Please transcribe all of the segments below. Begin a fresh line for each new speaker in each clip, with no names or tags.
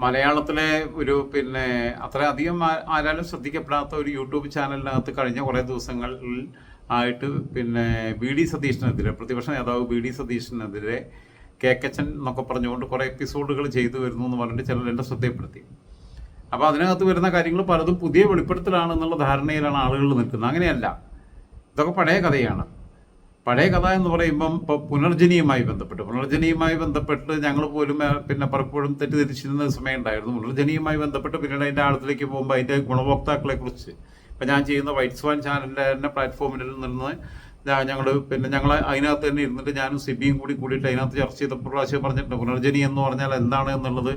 മലയാളത്തിലെ ഒരു പിന്നെ അത്ര അധികം ആ- ആരാലും ശ്രദ്ധിക്കപ്പെടാത്ത ഒരു യൂട്യൂബ് ചാനലിനകത്ത് കഴിഞ്ഞ കുറേ ദിവസങ്ങളിൽ ആയിട്ട് പിന്നെ വി ഡി സതീഷിനെതിരെ പ്രതിപക്ഷ നേതാവ് വി ഡി സതീഷിനെതിരെ കെ കെച്ചൻ എന്നൊക്കെ പറഞ്ഞുകൊണ്ട് കുറേ എപ്പിസോഡുകൾ ചെയ്തു വരുന്നു എന്ന് പറഞ്ഞിട്ട് ചിലർ എന്റെ ശ്രദ്ധയിൽപ്പെടുത്തി. അപ്പോൾ അതിനകത്ത് വരുന്ന കാര്യങ്ങൾ പലതും പുതിയ വെളിപ്പെടുത്തലാണ് എന്നുള്ള ധാരണയിലാണ് ആളുകൾ നിൽക്കുന്നത്. അങ്ങനെയല്ല. ഇതൊക്കെ പഴയ കഥയാണ്. പഴയ കഥ എന്ന് പറയുമ്പം ഇപ്പോൾ പുനർജനിയുമായി ബന്ധപ്പെട്ട്. പുനർജനിയുമായി ബന്ധപ്പെട്ട് ഞങ്ങൾ പോലും പിന്നെ പലപ്പോഴും തെറ്റിദ്ധരിച്ചിരുന്ന സമയം ഉണ്ടായിരുന്നു പുനർജനിയുമായി ബന്ധപ്പെട്ട് പിന്നീട് അതിന്റെ ആഴത്തിലേക്ക് പോകുമ്പോൾ അതിന്റെ ഗുണഭോക്താക്കളെ കുറിച്ച് ഇപ്പം ഞാൻ ചെയ്യുന്ന വൈറ്റ് സ്വാൻ ചാനലിന്റെ തന്നെ പ്ലാറ്റ്ഫോമിൽ നിന്ന് ഞങ്ങൾ പിന്നെ ഞങ്ങൾ അതിനകത്ത് തന്നെ ഇരുന്നിട്ട് ഞാനും സിബിയും കൂടി കൂടിയിട്ട് അതിനകത്ത് ചർച്ച ചെയ്തപ്പോൾ പ്രാവശ്യം പറഞ്ഞിട്ടുണ്ട് പുനർജനി എന്ന് പറഞ്ഞാൽ എന്താണ് എന്നുള്ളത്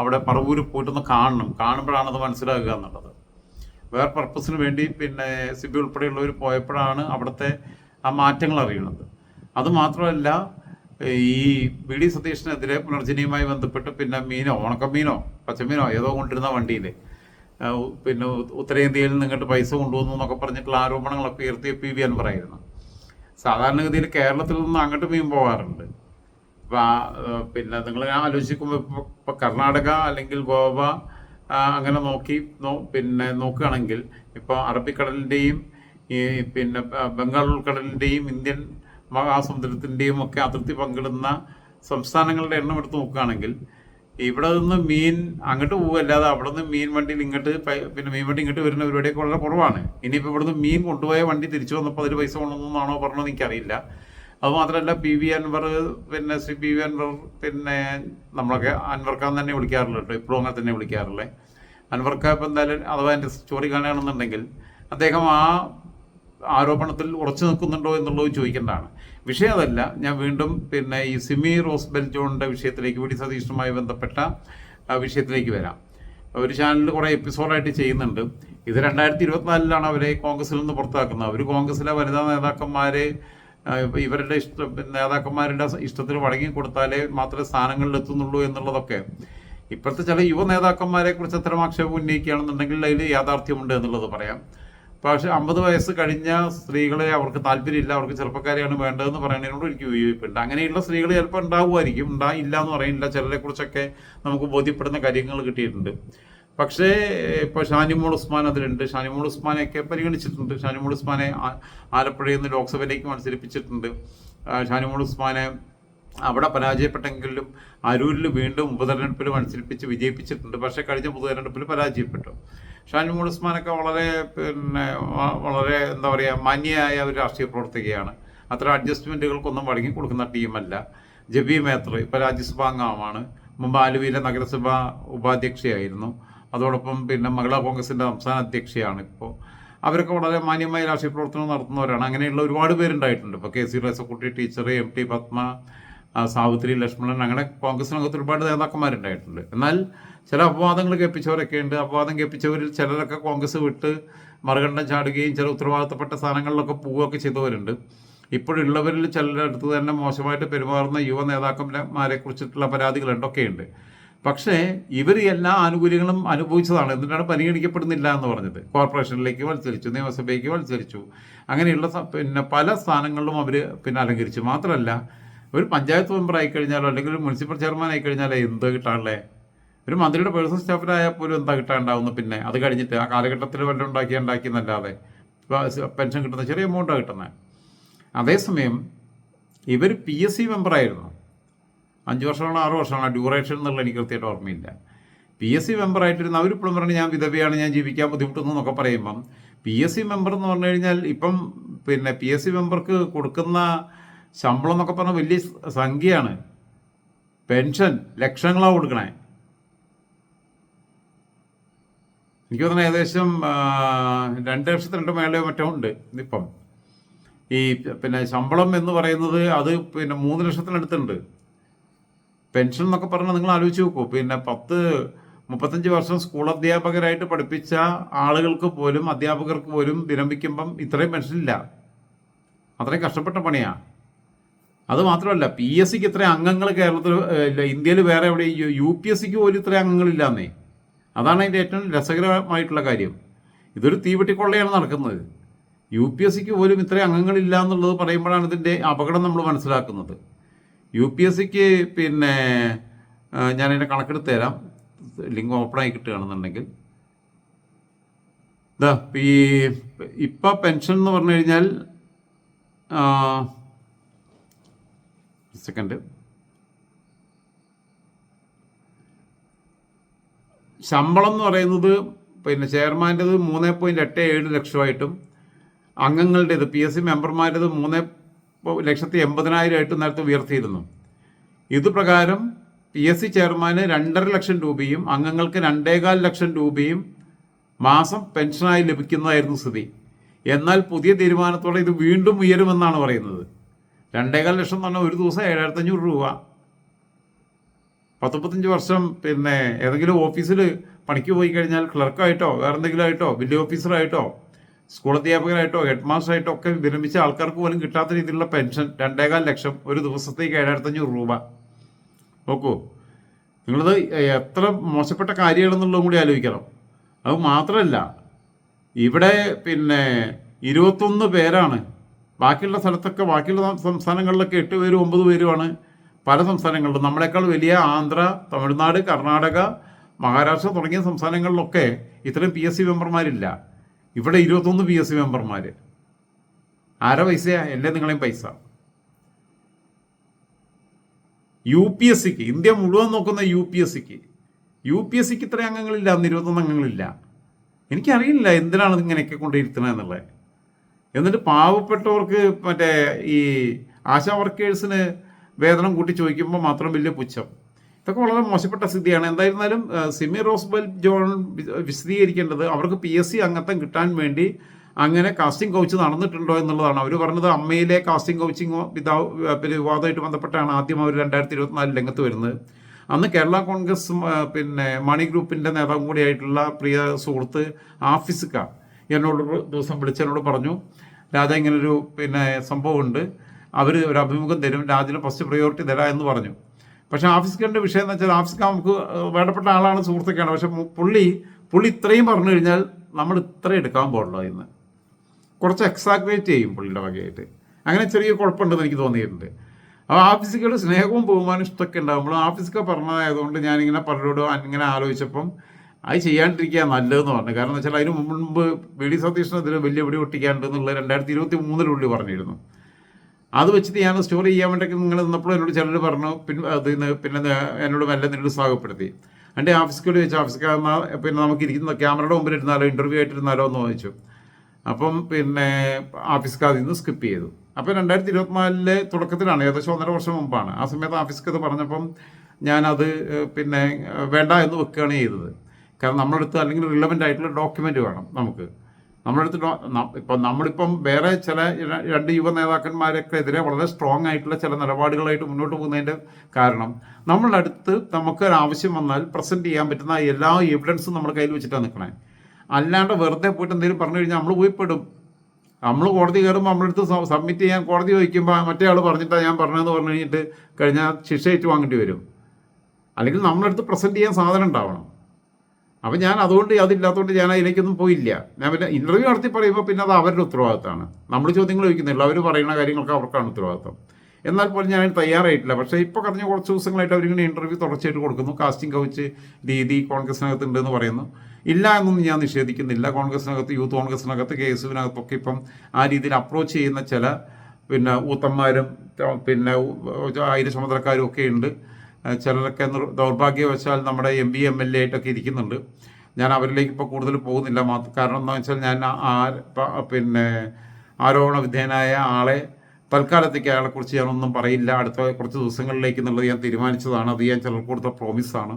അവിടെ പറവൂര് പോയിട്ടൊന്ന് കാണണം. കാണുമ്പോഴാണ് അത് മനസ്സിലാക്കുക എന്നുള്ളത്. വേറെ പർപ്പസിന് വേണ്ടി പിന്നെ സിബി ഉൾപ്പെടെയുള്ളവർ പോയപ്പോഴാണ് അവിടുത്തെ ആ മാറ്റങ്ങൾ അറിയുന്നത് അതുമാത്രമല്ല ഈ വി ഡി സതീഷിനെതിരെ പുനർജനിയുമായി ബന്ധപ്പെട്ട് പിന്നെ മീനോ ഉണക്കമീനോ പച്ചമീനോ ഏതോ കൊണ്ടിരുന്ന വണ്ടിയിൽ പിന്നെ ഉത്തരേന്ത്യയിൽ നിന്ന് പൈസ കൊണ്ടുവന്നു എന്നൊക്കെ പറഞ്ഞിട്ടുള്ള ആരോപണങ്ങളൊക്കെ ഉയർത്തിയ പി വി അൻവറായിരുന്നു സാധാരണഗതിയിൽ കേരളത്തിൽ നിന്ന് അങ്ങോട്ട് മീൻ പോകാറുണ്ട്. പിന്നെ നിങ്ങൾ ഞാൻ ആലോചിക്കുമ്പോൾ ഇപ്പോൾ കർണാടക അല്ലെങ്കിൽ ഗോവ അങ്ങനെ നോക്കി നോ- പിന്നെ നോക്കുകയാണെങ്കിൽ ഇപ്പോൾ അറബിക്കടലിന്റെയും ഈ പിന്നെ ബംഗാൾ ഉൾക്കടലിന്റെയും ഇന്ത്യൻ മഹാസമുദ്രത്തിന്റെയും ഒക്കെ അതിർത്തി പങ്കിടുന്ന സംസ്ഥാനങ്ങളുടെ എണ്ണം എടുത്ത് നോക്കുകയാണെങ്കിൽ ഇവിടെ നിന്ന് മീൻ അങ്ങോട്ട് പോവുകയല്ലാതെ അവിടെ നിന്ന് മീൻ വണ്ടിയിൽ ഇങ്ങോട്ട് പിന്നെ മീൻ വണ്ടി ഇങ്ങോട്ട് വരുന്ന പരിപാടിയൊക്കെ വളരെ കുറവാണ്. ഇനിയിപ്പോൾ ഇവിടുന്ന് മീൻ കൊണ്ടുപോയ വണ്ടി തിരിച്ചു വന്നപ്പോൾ അതിൽ പൈസ കൊണ്ടുവന്നാണോ പറഞ്ഞത് എനിക്കറിയില്ല. അതുമാത്രമല്ല പി വി അൻവർ പിന്നെ ശ്രീ പി വി അൻവർ പിന്നെ നമ്മളൊക്കെ അൻവർക്കാൻ തന്നെ വിളിക്കാറുള്ളൂ കേട്ടോ. ഇപ്പോഴും അങ്ങനെ തന്നെ വിളിക്കാറുള്ളത് അൻവർക്കാ ഇപ്പം എന്തായാലും അഥവാ എന്റെ സ്റ്റോറി കാണുകയാണെന്നുണ്ടെങ്കിൽ അദ്ദേഹം ആ ആരോപണത്തിൽ ഉറച്ചു നിൽക്കുന്നുണ്ടോ എന്നുള്ളത് ചോദിക്കേണ്ടതാണ്. വിഷയം അതല്ല. ഞാൻ വീണ്ടും പിന്നെ ഈ സിമി റോസ് ബെൽ ജോണിന്റെ വിഷയത്തിലേക്ക് വി ഡി സതീഷുമായി ബന്ധപ്പെട്ട വിഷയത്തിലേക്ക് വരാം. ഒരു ചാനലിൽ കുറേ എപ്പിസോഡായിട്ട് ചെയ്യുന്നുണ്ട്. ഇത് രണ്ടായിരത്തി ഇരുപത്തിനാലിലാണ് അവരെ കോൺഗ്രസിൽ നിന്ന് പുറത്താക്കുന്നത്. അവർ കോൺഗ്രസിലെ വനിതാ നേതാക്കന്മാരെ ഇവരുടെ ഇഷ്ട നേതാക്കന്മാരുടെ ഇഷ്ടത്തിന് വഴങ്ങി കൊടുത്താലേ മാത്രമേ സ്ഥാനങ്ങളിൽ എത്തുന്നുള്ളൂ എന്നുള്ളതൊക്കെ. ഇപ്പോഴത്തെ ചില യുവ നേതാക്കന്മാരെ കുറിച്ച് അത്തരം ആക്ഷേപം ഉന്നയിക്കുകയാണെന്നുണ്ടെങ്കിൽ അതിൽ യാഥാർത്ഥ്യമുണ്ട് എന്നുള്ളത് പറയാം. പക്ഷേ അമ്പത് വയസ്സ് കഴിഞ്ഞ സ്ത്രീകളെ അവർക്ക് താല്പര്യമില്ല അവർക്ക് ചെറുപ്പക്കാരെയാണ് വേണ്ടതെന്ന് പറയുന്നതിനോട് എനിക്ക് വിയോജിപ്പുണ്ട് അങ്ങനെയുള്ള സ്ത്രീകൾ ചിലപ്പോൾ ഉണ്ടാവുമായിരിക്കും. ഉണ്ടായില്ല എന്ന് പറയുന്നില്ല. ചിലരെ കുറിച്ചൊക്കെ നമുക്ക് ബോധ്യപ്പെടുന്ന കാര്യങ്ങൾ കിട്ടിയിട്ടുണ്ട്. പക്ഷേ ഇപ്പോൾ ഷാനിമോൾ ഉസ്മാൻ അതിലുണ്ട്. ഷാനിമോൾ ഉസ്മാനെയൊക്കെ പരിഗണിച്ചിട്ടുണ്ട്. ഷാനിമോൾ ഉസ്മാനെ ആലപ്പുഴയിൽ നിന്ന് ലോക്സഭയിലേക്ക് മത്സരിപ്പിച്ചിട്ടുണ്ട്. ഷാനിമോൾ ഉസ്മാനെ അവിടെ പരാജയപ്പെട്ടെങ്കിലും അരൂരിൽ വീണ്ടും ഉപതെരഞ്ഞെടുപ്പിൽ മത്സരിപ്പിച്ച് വിജയിപ്പിച്ചിട്ടുണ്ട്. പക്ഷേ കഴിഞ്ഞ പൊതുതെരഞ്ഞെടുപ്പിൽ പരാജയപ്പെട്ടു. ഷാനിമോൾ ഉസ്മാനൊക്കെ വളരെ പിന്നെ വളരെ എന്താ പറയുക മാന്യയായ ഒരു രാഷ്ട്രീയ പ്രവർത്തകയാണ്. അത്ര അഡ്ജസ്റ്റ്മെന്റുകൾക്കൊന്നും വഴങ്ങി കൊടുക്കുന്ന ടീമല്ല. ജബി മേത്ര ഇപ്പോൾ രാജ്യസഭാ അംഗമാണ് മുമ്പ് ആലുവയിലെ നഗരസഭ ഉപാധ്യക്ഷയായിരുന്നു. അതോടൊപ്പം പിന്നെ മഹിളാ കോൺഗ്രസിന്റെ സംസ്ഥാന അധ്യക്ഷയാണ് ഇപ്പോൾ അവരൊക്കെ വളരെ മാന്യമായ രാഷ്ട്രീയ പ്രവർത്തനം നടത്തുന്നവരാണ്. അങ്ങനെയുള്ള ഒരുപാട് പേരുണ്ടായിട്ടുണ്ട്. ഇപ്പോൾ K C റേസക്കുട്ടി teacher M T Padma Savithri Lakshmanan അങ്ങനെ കോൺഗ്രസിനകത്ത് ഒരുപാട് നേതാക്കന്മാരുണ്ടായിട്ടുണ്ട്. എന്നാൽ ചില അപവാദങ്ങൾ കേൾപ്പിച്ചവരൊക്കെ ഉണ്ട്. അപവാദം കേൾപ്പിച്ചവരിൽ ചിലരൊക്കെ കോൺഗ്രസ് വിട്ട് മറുകണ്ഠം ചാടുകയും ചില ഉത്തരവാദിത്തപ്പെട്ട സ്ഥാനങ്ങളിലൊക്കെ പോവുകയൊക്കെ ചെയ്തവരുണ്ട്. ഇപ്പോഴുള്ളവരിൽ ചിലരുടെ അടുത്ത് തന്നെ മോശമായിട്ട് പെരുമാറുന്ന യുവ നേതാക്കന്മാരെ കുറിച്ചിട്ടുള്ള പരാതികൾ ഉണ്ട്. പക്ഷേ ഇവർ എല്ലാ ആനുകൂല്യങ്ങളും അനുഭവിച്ചതാണ്. എന്നിട്ടാണ് പരിഗണിക്കപ്പെടുന്നില്ല എന്ന് പറഞ്ഞത്. കോർപ്പറേഷനിലേക്ക് മത്സരിച്ചു നിയമസഭയ്ക്ക് മത്സരിച്ചു. അങ്ങനെയുള്ള പിന്നെ പല സ്ഥാനങ്ങളിലും അവർ പിന്നെ അലങ്കരിച്ചു. മാത്രമല്ല ഒരു പഞ്ചായത്ത് മെമ്പർ ആയി കഴിഞ്ഞാലോ അല്ലെങ്കിൽ ഒരു മുനിസിപ്പൽ ചെയർമാൻ ആയിക്കഴിഞ്ഞാലോ എന്ത് കിട്ടാനുള്ളേ? ഒരു മന്ത്രിയുടെ പേഴ്സണൽ സ്റ്റാഫിലായാൽ പോലും എന്താ കിട്ടാണ്ടാവുന്നു പിന്നെ? അത് കഴിഞ്ഞിട്ട് ആ കാലഘട്ടത്തിൽ വല്ലതും ഉണ്ടാക്കി ഉണ്ടാക്കി എന്നല്ലാതെ പെൻഷൻ കിട്ടുന്ന ചെറിയ എമൗണ്ടാണ് കിട്ടുന്നത് അതേസമയം ഇവർ പി എസ് സി മെമ്പറായിരുന്നു അഞ്ച് വർഷമാണോ ആറ് വർഷമാണോ ഡ്യൂറേഷൻ എന്നുള്ള എനിക്ക് കൃത്യമായിട്ട് ഓർമ്മയില്ല. പി എസ് സി മെമ്പറായിട്ടിരുന്ന അവരിപ്പോഴും പറഞ്ഞു ഞാൻ വിധവയാണ് ഞാൻ ജീവിക്കാൻ ബുദ്ധിമുട്ടുന്നു എന്നൊക്കെ പറയുമ്പം പി എസ് സി മെമ്പർ എന്ന് പറഞ്ഞു കഴിഞ്ഞാൽ ഇപ്പം പിന്നെ പി എസ് സി മെമ്പർക്ക് കൊടുക്കുന്ന ശമ്പളം എന്നൊക്കെ പറഞ്ഞാൽ വലിയ സംഖ്യയാണ്. പെൻഷൻ ലക്ഷങ്ങളാണ് കൊടുക്കണേ. എനിക്ക് തോന്നുന്നു ഏകദേശം രണ്ട് ലക്ഷത്തി രണ്ട് മേളയോ മറ്റോ ഉണ്ട് ഇപ്പം. ഈ പിന്നെ ശമ്പളം എന്ന് പറയുന്നത് അത് പിന്നെ മൂന്ന് ലക്ഷത്തിനടുത്തുണ്ട് പെൻഷൻ എന്നൊക്കെ പറഞ്ഞാൽ നിങ്ങൾ ആലോചിച്ച് നോക്കൂ. പിന്നെ പത്ത് മുപ്പത്തഞ്ച് വർഷം സ്കൂൾ അധ്യാപകരായിട്ട് പഠിപ്പിച്ച ആളുകൾക്ക് പോലും അധ്യാപകർക്ക് പോലും വിരമിക്കുമ്പം ഇത്രയും പെൻഷൻ ഇല്ല. അത്രയും കഷ്ടപ്പെട്ട പണിയാണ് അത് മാത്രമല്ല പി എസ് സിക്ക് ഇത്രയും അംഗങ്ങൾ കേരളത്തിൽ ഇന്ത്യയിൽ വേറെ എവിടെ യു പി എസ് സിക്ക് പോലും ഇത്രയും അംഗങ്ങളില്ലാന്നേ അതാണ് അതിന്റെ ഏറ്റവും രസകരമായിട്ടുള്ള കാര്യം. ഇതൊരു തീവെട്ടിക്കൊള്ളയാണ് നടക്കുന്നത്. യു പി എസ് സിക്ക് പോലും ഇത്രയും അംഗങ്ങളില്ല എന്നുള്ളത് പറയുമ്പോഴാണ് ഇതിന്റെ അപകടം നമ്മൾ മനസ്സിലാക്കുന്നത്. യു പി എസ് സിക്ക് പിന്നെ ഞാനതിന്റെ കണക്കെടുത്ത് തരാം. ലിങ്ക് ഓപ്പൺ ആയി കിട്ടുകയാണെന്നുണ്ടെങ്കിൽ. ഇതാ ഈ ഇപ്പം പെൻഷൻ എന്ന് പറഞ്ഞു കഴിഞ്ഞാൽ സെക്കൻഡ്. ശമ്പളം എന്ന് പറയുന്നത് പിന്നെ ചെയർമാന്റെത് മൂന്ന് പോയിന്റ് എട്ട് ഏഴ് ലക്ഷമായിട്ടും അംഗങ്ങളുടേത് പി എസ് സി മെമ്പർമാരുടേത് മൂന്ന് ലക്ഷത്തി എൺപതിനായിരമായിട്ടും നേരത്തെ ഉയർത്തിയിരുന്നു. ഇത് പ്രകാരം പി എസ് സി ചെയർമാന് രണ്ടര ലക്ഷം രൂപയും അംഗങ്ങൾക്ക് രണ്ടേകാൽ ലക്ഷം രൂപയും മാസം പെൻഷനായി ലഭിക്കുന്നതായിരുന്നു സ്ഥിതി. എന്നാൽ പുതിയ തീരുമാനത്തോടെ ഇത് വീണ്ടും ഉയരുമെന്നാണ് പറയുന്നത്. രണ്ടേകാൽ ലക്ഷം എന്ന് പറഞ്ഞാൽ ഒരു ദിവസം ഏഴായിരത്തഞ്ഞൂറ് രൂപ. പത്തൊമ്പത്തഞ്ച് വർഷം പിന്നെ ഏതെങ്കിലും ഓഫീസിൽ പണിക്ക് പോയി കഴിഞ്ഞാൽ ക്ലർക്കായിട്ടോ വേറെ എന്തെങ്കിലും ആയിട്ടോ വലിയ ഓഫീസറായിട്ടോ സ്കൂൾ അധ്യാപകരായിട്ടോ ഹെഡ് മാസ്റ്ററായിട്ടോ ഒക്കെ വിരമിച്ച ആൾക്കാർക്ക് പോലും കിട്ടാത്ത രീതിയിലുള്ള പെൻഷൻ രണ്ടേകാൽ ലക്ഷം ഒരു ദിവസത്തേക്ക് ഏഴായിരത്തഞ്ഞൂറ് രൂപ. നോക്കൂ നിങ്ങളത് എത്ര മോശപ്പെട്ട കാര്യമാണെന്നുള്ളതും കൂടി ആലോചിക്കണം. അത് മാത്രമല്ല ഇവിടെ പിന്നെ ഇരുപത്തൊന്ന് പേരാണ്. ബാക്കിയുള്ള സ്ഥലത്തൊക്കെ ബാക്കിയുള്ള സംസ്ഥാനങ്ങളിലൊക്കെ എട്ട് പേരും ഒമ്പത് പേരുമാണ്. പല സംസ്ഥാനങ്ങളിലും നമ്മളെക്കാൾ വലിയ ആന്ധ്ര തമിഴ്നാട് കർണാടക മഹാരാഷ്ട്ര തുടങ്ങിയ സംസ്ഥാനങ്ങളിലൊക്കെ ഇത്രയും പി എസ് സി മെമ്പർമാരില്ല. ഇവിടെ ഇരുപത്തൊന്ന് പി എസ് സി മെമ്പർമാർ ആരെ പൈസയാ എന്റെ നിങ്ങളെയും പൈസ. യു പി എസ് സിക്ക് ഇന്ത്യ മുഴുവൻ നോക്കുന്ന യു പി എസ് സിക്ക് യു പി എസ് സിക്ക് ഇത്രയും അംഗങ്ങളില്ല അന്ന് ഇരുപത്തൊന്ന് അംഗങ്ങളില്ല. എനിക്കറിയില്ല എന്തിനാണ് ഇങ്ങനെയൊക്കെ കൊണ്ടിരുത്തുന്നത് എന്നുള്ളത്. എന്നിട്ട് പാവപ്പെട്ടവർക്ക് മറ്റേ ഈ ആശാ വർക്കേഴ്സിന് വേതനം കൂട്ടി ചോദിക്കുമ്പോൾ മാത്രം വലിയ പുച്ഛം. ഇതൊക്കെ വളരെ മോശപ്പെട്ട സ്ഥിതിയാണ്. എന്തായിരുന്നാലും സിമി റോസ്ബൽ ജോൺ വിശദീകരിക്കേണ്ടത് അവർക്ക് പി എസ് സി അംഗത്വം കിട്ടാൻ വേണ്ടി അങ്ങനെ കാസ്റ്റിംഗ് കൗച്ച് നടന്നിട്ടുണ്ടോ എന്നുള്ളതാണ്. അവർ പറഞ്ഞത് അമ്മയിലെ കാസ്റ്റിംഗ് കൗച്ചിങ് പിന്നെ വിവാദമായിട്ട് ബന്ധപ്പെട്ടാണ് ആദ്യം അവർ രണ്ടായിരത്തി ഇരുപത്തിനാലിൽ രംഗത്ത് വരുന്നത്. അന്ന് കേരള കോൺഗ്രസ് പിന്നെ മണി ഗ്രൂപ്പിന്റെ നേതാവും കൂടിയായിട്ടുള്ള പ്രിയ സുഹൃത്ത് ആഫിസിക്ക എന്നോട് ദിവസം വിളിച്ചെന്നോട് പറഞ്ഞു രാജ ഇങ്ങനൊരു പിന്നെ സംഭവമുണ്ട്. അവർ ഒരു അഭിമുഖം തരും രാജിന് ഫസ്റ്റ് പ്രയോറിറ്റി തരാം എന്ന് പറഞ്ഞു. പക്ഷേ ആഫിസ്കറിന്റെ വിഷയം എന്ന് വെച്ചാൽ ആഫ്രിക്ക നമുക്ക് വേണ്ടപ്പെട്ട ആളാണ് സുഹൃത്തൊക്കെയാണ് പക്ഷെ പുള്ളി പുള്ളി ഇത്രയും പറഞ്ഞു കഴിഞ്ഞാൽ നമ്മൾ ഇത്ര എടുക്കാൻ പാടുള്ളൂ ഇന്ന് കുറച്ച് എക്സാഗ്രേറ്റ് ചെയ്യും പുള്ളിയുടെ വകയായിട്ട്. അങ്ങനെ ചെറിയ കുഴപ്പമുണ്ടെന്ന് എനിക്ക് തോന്നിയിട്ടുണ്ട്. അപ്പോൾ ആഫീസുകളുടെ സ്നേഹവും ബഹുമാനം ഇഷ്ടമൊക്കെ ഉണ്ടാകുമ്പോൾ ആഫീസൊക്കെ പറഞ്ഞതായതുകൊണ്ട് ഞാനിങ്ങനെ പലരോടും ഇങ്ങനെ ആലോചിച്ചപ്പം അത് ചെയ്യാണ്ടിരിക്കുക നല്ലതെന്ന് പറഞ്ഞു. കാരണം എന്ന് വെച്ചാൽ അതിന് മുമ്പ് വി. ഡി. സതീഷിനെതിരെ വലിയ വെടി പൊട്ടിക്കാണ്ടെന്നുള്ള രണ്ടായിരത്തി ഇരുപത്തി മൂന്നിലുള്ളിൽ പറഞ്ഞിരുന്നു. അത് വെച്ചിട്ട് ഞാൻ സ്റ്റോറി ചെയ്യാൻ വേണ്ടി നിങ്ങൾ നിന്നപ്പോൾ എന്നോട് ചിലർ പറഞ്ഞു പിന്നെ പിന്നെ എന്നോട് വല്ല നിന്നോട് നിരുത്സാഹപ്പെടുത്തി എന്റെ ഓഫീസിൽ വെച്ച് ഓഫീസിൽ പിന്നെ നമുക്ക് ഇരിക്കുന്ന ക്യാമറയുടെ മുമ്പിൽ ഇരുന്നാലോ ഇന്റർവ്യൂ ആയിട്ടിരുന്നാലോ എന്ന് ചോദിച്ചു. അപ്പം പിന്നെ ആഫീസ്കാരിൽ നിന്ന് സ്കിപ്പ് ചെയ്തു. അപ്പോൾ രണ്ടായിരത്തി ഇരുപത്തിനാലിലെ തുടക്കത്തിലാണ് ഏകദേശം ഒന്നര വർഷം മുമ്പാണ്. ആ സമയത്ത് അത് പറഞ്ഞപ്പം ഞാനത് പിന്നെ വേണ്ട എന്ന് വെക്കുകയാണ് ചെയ്തത്. കാരണം നമ്മളെടുത്ത് അല്ലെങ്കിൽ റിലവന്റ് ആയിട്ടുള്ള ഡോക്യുമെന്റ് വേണം നമുക്ക്. നമ്മളടുത്ത് ഇപ്പം നമ്മളിപ്പം വേറെ ചില രണ്ട് യുവ നേതാക്കന്മാരൊക്കെ എതിരെ വളരെ സ്ട്രോങ് ആയിട്ടുള്ള ചില നിലപാടുകളായിട്ട് മുന്നോട്ട് പോകുന്നതിന്റെ കാരണം നമ്മളുടെ അടുത്ത് നമുക്ക് ആവശ്യം വന്നാൽ പ്രസന്റ് ചെയ്യാൻ പറ്റുന്ന എല്ലാ എവിഡൻസും നമ്മൾ കയ്യിൽ വെച്ചിട്ടാണ് നിൽക്കണേ അല്ലാണ്ട് വെറുതെ പോയിട്ട് എന്തെങ്കിലും പറഞ്ഞു കഴിഞ്ഞാൽ നമ്മൾ പോയി പെടും നമ്മൾ കോടതി കയറുമ്പോൾ നമ്മളടുത്ത് സബ്മിറ്റ് ചെയ്യാൻ കോടതി ചോദിക്കുമ്പോൾ മറ്റേ ആൾ പറഞ്ഞിട്ടാണ് ഞാൻ പറഞ്ഞതെന്ന് പറഞ്ഞു കഴിഞ്ഞിട്ട് കഴിഞ്ഞാൽ ശിക്ഷ ഏറ്റു വാങ്ങേണ്ടി വരും. അല്ലെങ്കിൽ നമ്മളടുത്ത് പ്രസന്റ് ചെയ്യാൻ സാധനം ഉണ്ടാവണം. അപ്പം ഞാൻ അതുകൊണ്ട് അതില്ലാത്തതുകൊണ്ട് ഞാൻ അതിലേക്കൊന്നും പോയില്ല. ഞാൻ പിന്നെ ഇന്റർവ്യൂ നടത്തി പറയുമ്പോൾ പിന്നെ അത് അവരുടെ ഉത്തരവാദിത്തമാണ്. നമ്മൾ ചോദ്യങ്ങൾ ചോദിക്കുന്നില്ല. അവർ പറയുന്ന കാര്യങ്ങൾക്ക് അവർക്കാണ് ഉത്തരവാദിത്തം. എന്നാൽ പോലും ഞാൻ തയ്യാറായിട്ടില്ല. പക്ഷേ ഇപ്പോൾ കഴിഞ്ഞ കുറച്ച് ദിവസങ്ങളായിട്ട് അവരിങ്ങനെ ഇന്റർവ്യൂ തുടർച്ചയായിട്ട് കൊടുക്കുന്നു. കാസ്റ്റിംഗ് കൗച്ച് രീതി കോൺഗ്രസിനകത്ത് ഉണ്ടെന്ന് പറയുന്നു. ഇല്ല എന്നൊന്നും ഞാൻ നിഷേധിക്കുന്നില്ല. കോൺഗ്രസിനകത്ത് യൂത്ത് കോൺഗ്രസിനകത്ത് കെ എസ് യുവിനകത്തൊക്കെ ഇപ്പം ആ രീതിയിൽ അപ്രോച്ച് ചെയ്യുന്ന ചില പിന്നെ ഊത്തന്മാരും പിന്നെ ആയിരം ചുമതലക്കാരും ഒക്കെ ഉണ്ട്. ചിലരൊക്കെ ദൗർഭാഗ്യവശാൽ നമ്മുടെ M P M L A ആയിട്ടൊക്കെ ഇരിക്കുന്നുണ്ട്. ഞാൻ അവരിലേക്ക് ഇപ്പോൾ കൂടുതൽ പോകുന്നില്ല. കാരണം എന്താ വെച്ചാൽ ഞാൻ ആ പിന്നെ ആരോപണ വിധേയനായ ആളെ തൽക്കാലത്തേക്ക് അയാളെക്കുറിച്ച് ഞാനൊന്നും പറയില്ല. അടുത്ത കുറച്ച് ദിവസങ്ങളിലേക്ക് എന്നുള്ളത് ഞാൻ തീരുമാനിച്ചതാണ്. അത് ഞാൻ ചിലർക്ക് കൊടുത്ത പ്രോമിസാണ്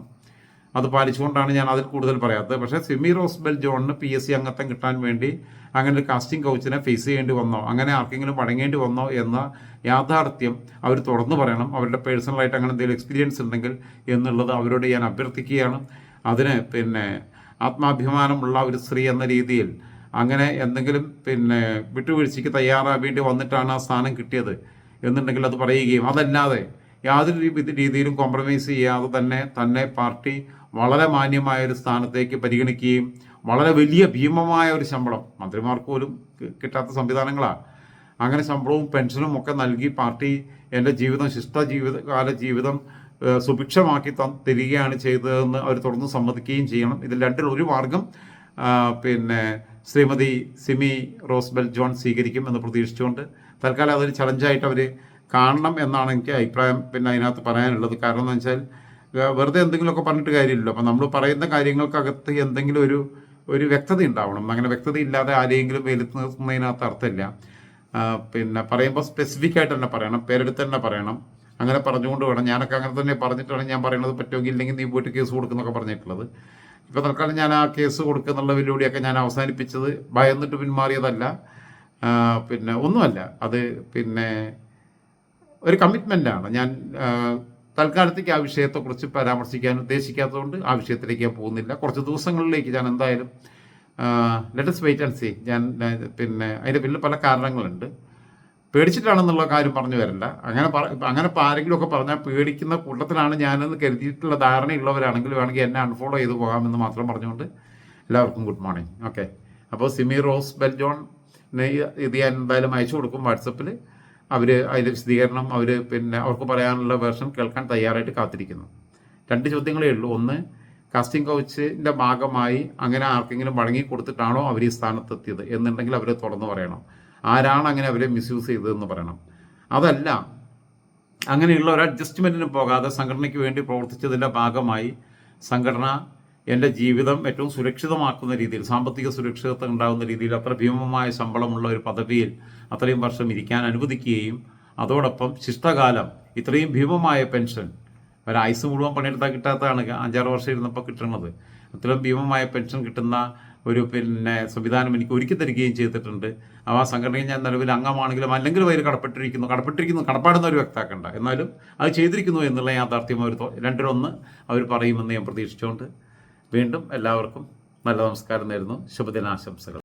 അത് പാലിച്ചുകൊണ്ടാണ് ഞാൻ അതിൽ കൂടുതൽ പറയാത്തത്. പക്ഷേ സിമി റോസ്ബെൽ ജോണിന് പി എസ് സി അംഗത്വം കിട്ടാൻ വേണ്ടി അങ്ങനെ ഒരു കാസ്റ്റിംഗ് കൗച്ചിനെ ഫേസ് ചെയ്യേണ്ടി വന്നോ അങ്ങനെ ആർക്കെങ്കിലും വഴങ്ങേണ്ടി വന്നോ എന്ന യാഥാർത്ഥ്യം അവർ തുറന്നു പറയണം. അവരുടെ പേഴ്സണലായിട്ട് അങ്ങനെ എന്തെങ്കിലും എക്സ്പീരിയൻസ് ഉണ്ടെങ്കിൽ എന്നുള്ളത് അവരോട് ഞാൻ അഭ്യർത്ഥിക്കുകയാണ്. അതിന് പിന്നെ ആത്മാഭിമാനമുള്ള ഒരു സ്ത്രീ എന്ന രീതിയിൽ അങ്ങനെ എന്തെങ്കിലും പിന്നെ വിട്ടുവീഴ്ചയ്ക്ക് തയ്യാറാവേണ്ടി വന്നിട്ടാണ് ആ സ്ഥാനം കിട്ടിയത് എന്നുണ്ടെങ്കിൽ അത് പറയുകയും അതല്ലാതെ യാതൊരു രീതിയിലും കോംപ്രമൈസ് ചെയ്യാതെ തന്നെ തന്നെ പാർട്ടി വളരെ മാന്യമായ ഒരു സ്ഥാനത്തേക്ക് പരിഗണിക്കുകയും വളരെ വലിയ ഭീമമായ ഒരു ശമ്പളം മന്ത്രിമാർക്ക് പോലും കിട്ടാത്ത സംവിധാനങ്ങളാണ് അങ്ങനെ ശമ്പളവും പെൻഷനും ഒക്കെ നൽകി പാർട്ടി എന്റെ ജീവിതം ശിഷ്ട ജീവിതകാല ജീവിതം സുഭിക്ഷമാക്കി ത തരികയാണ് ചെയ്തതെന്ന് അവർ തുറന്ന് സമ്മതിക്കുകയും ചെയ്യണം. ഇതിൽ രണ്ടിൽ ഒരു മാർഗം പിന്നെ ശ്രീമതി സിമി റോസ്ബെൽ ജോൺ സ്വീകരിക്കും എന്ന് പ്രതീക്ഷിച്ചുകൊണ്ട് തൽക്കാലം അതൊരു ചലഞ്ചായിട്ട് അവർ കാണണം എന്നാണ് എനിക്ക് അഭിപ്രായം. പിന്നെ അതിനകത്ത് പറയാനുള്ളത് കാരണം എന്ന് വെച്ചാൽ വെറുതെ എന്തെങ്കിലുമൊക്കെ പറഞ്ഞിട്ട് കാര്യമില്ലല്ലോ. അപ്പം നമ്മൾ പറയുന്ന കാര്യങ്ങൾക്കകത്ത് എന്തെങ്കിലും ഒരു ഒരു വ്യക്തത ഉണ്ടാവണം. അങ്ങനെ വ്യക്തത ഇല്ലാതെ ആരെയെങ്കിലും വെലുത്ത് നിർത്തുന്നതിനകത്ത് അർത്ഥമില്ല പിന്നെ പറയുമ്പോൾ സ്പെസിഫിക് ആയിട്ട് തന്നെ പറയണം. പേരെടുത്ത് തന്നെ പറയണം. അങ്ങനെ പറഞ്ഞുകൊണ്ട് വേണം. ഞാനൊക്കെ അങ്ങനെ തന്നെ പറഞ്ഞിട്ടാണ് ഞാൻ പറയുന്നത് പറ്റുമെങ്കിൽ ഇല്ലെങ്കിൽ നീ പോയിട്ട് കേസ് കൊടുക്കുന്നൊക്കെ പറഞ്ഞിട്ടുള്ളത്. ഇപ്പോൾ തൽക്കാലം ഞാൻ ആ കേസ് കൊടുക്കുന്നുള്ള വെല്ലുവിളിയൊക്കെ ഞാൻ അവസാനിപ്പിച്ചത് ഭയന്നിട്ട് പിന്മാറിയതല്ല. പിന്നെ ഒന്നുമല്ല. അത് പിന്നെ ഒരു കമ്മിറ്റ്മെന്റാണ് ഞാൻ തൽക്കാലത്തേക്ക് ആ വിഷയത്തെക്കുറിച്ച് പരാമർശിക്കാൻ ഉദ്ദേശിക്കാത്തതുകൊണ്ട് ആ വിഷയത്തിലേക്ക് ഞാൻ പോകുന്നില്ല. കുറച്ച് ദിവസങ്ങളിലേക്ക് ഞാൻ എന്തായാലും ലെറ്റസ് വെയിറ്റ് ആൻഡ് സീ ഞാൻ പിന്നെ അതിന്റെ പിന്നിൽ പല കാരണങ്ങളുണ്ട്. പേടിച്ചിട്ടാണെന്നുള്ള കാര്യം പറഞ്ഞു വരണ്ട. അങ്ങനെ അങ്ങനെ ഇപ്പോൾ ആരെങ്കിലും ഒക്കെ പറഞ്ഞാൽ പേടിക്കുന്ന കൂട്ടത്തിലാണ് ഞാനെന്ന് കരുതിയിട്ടുള്ള ധാരണയുള്ളവരാണെങ്കിൽ വേണമെങ്കിൽ എന്നെ അൺഫോളോ ചെയ്ത് പോകാമെന്ന് മാത്രം പറഞ്ഞുകൊണ്ട് എല്ലാവർക്കും ഗുഡ് മോർണിംഗ് ഓക്കെ അപ്പോൾ സിമി റോസ് ബെൽജോൺ ഇത് ഞാൻ എന്തായാലും അയച്ചു കൊടുക്കും വാട്സപ്പിൽ അവർ അതിന്റെ വിശദീകരണം അവർ പിന്നെ അവർക്ക് പറയാനുള്ള വേർഷൻ കേൾക്കാൻ തയ്യാറായിട്ട് കാത്തിരിക്കുന്നു. രണ്ട് ചോദ്യങ്ങളേ ഉള്ളൂ. ഒന്ന് കാസ്റ്റിംഗ് കൗച്ചിന്റെ ഭാഗമായി അങ്ങനെ ആർക്കെങ്കിലും വഴങ്ങി കൊടുത്തിട്ടാണോ അവർ ഈ സ്ഥാനത്തെത്തിയത് എന്നുണ്ടെങ്കിൽ അവർ തുറന്നു പറയണം. ആരാണ് അങ്ങനെ അവരെ മിസ്യൂസ് ചെയ്തതെന്ന് പറയണം. അതല്ല അങ്ങനെയുള്ള ഒരു അഡ്ജസ്റ്റ്മെന്റിന് പോകാതെ സംഘടനയ്ക്ക് വേണ്ടി പ്രവർത്തിച്ചതിന്റെ ഭാഗമായി സംഘടന എന്റെ ജീവിതം ഏറ്റവും സുരക്ഷിതമാക്കുന്ന രീതിയിൽ സാമ്പത്തിക സുരക്ഷിതത്വം ഉണ്ടാകുന്ന രീതിയിൽ അത്ര ഭീമമായ ശമ്പളമുള്ള ഒരു പദവിയിൽ അത്രയും വർഷം ഇരിക്കാൻ അനുവദിക്കുകയും അതോടൊപ്പം ശിഷ്ടകാലം ഇത്രയും ഭീമമായ പെൻഷൻ ഒരു ഒരായുസ് മുഴുവൻ പണിയെടുത്താൽ കിട്ടാത്തതാണ് അഞ്ചാറ് വർഷം ഇരുന്നപ്പോൾ കിട്ടുന്നത് അത്രയും ഭീമമായ പെൻഷൻ കിട്ടുന്ന ഒരു പിന്നെ സംവിധാനം എനിക്ക് ഒരുക്കി തരികയും ചെയ്തിട്ടുണ്ട്. ആ സംഘടനയിൽ ഞാൻ നിലവിൽ അംഗമാണെങ്കിലും അല്ലെങ്കിൽ അവർ കടപ്പെട്ടിരിക്കുന്നു. കടപ്പെട്ടിരിക്കുന്നു കടപ്പാടുന്ന ഒരു വ്യക്താക്കണ്ട. എന്നാലും അത് ചെയ്തിരിക്കുന്നു എന്നുള്ള യാഥാർത്ഥ്യം അവർ രണ്ടിലൊന്ന് അവർ പറയുമെന്ന് ഞാൻ പ്രതീക്ഷിച്ചുകൊണ്ട് വീണ്ടും എല്ലാവർക്കും നല്ല നമസ്കാരം നേരുന്നു. ശുഭദിനാശംസകൾ.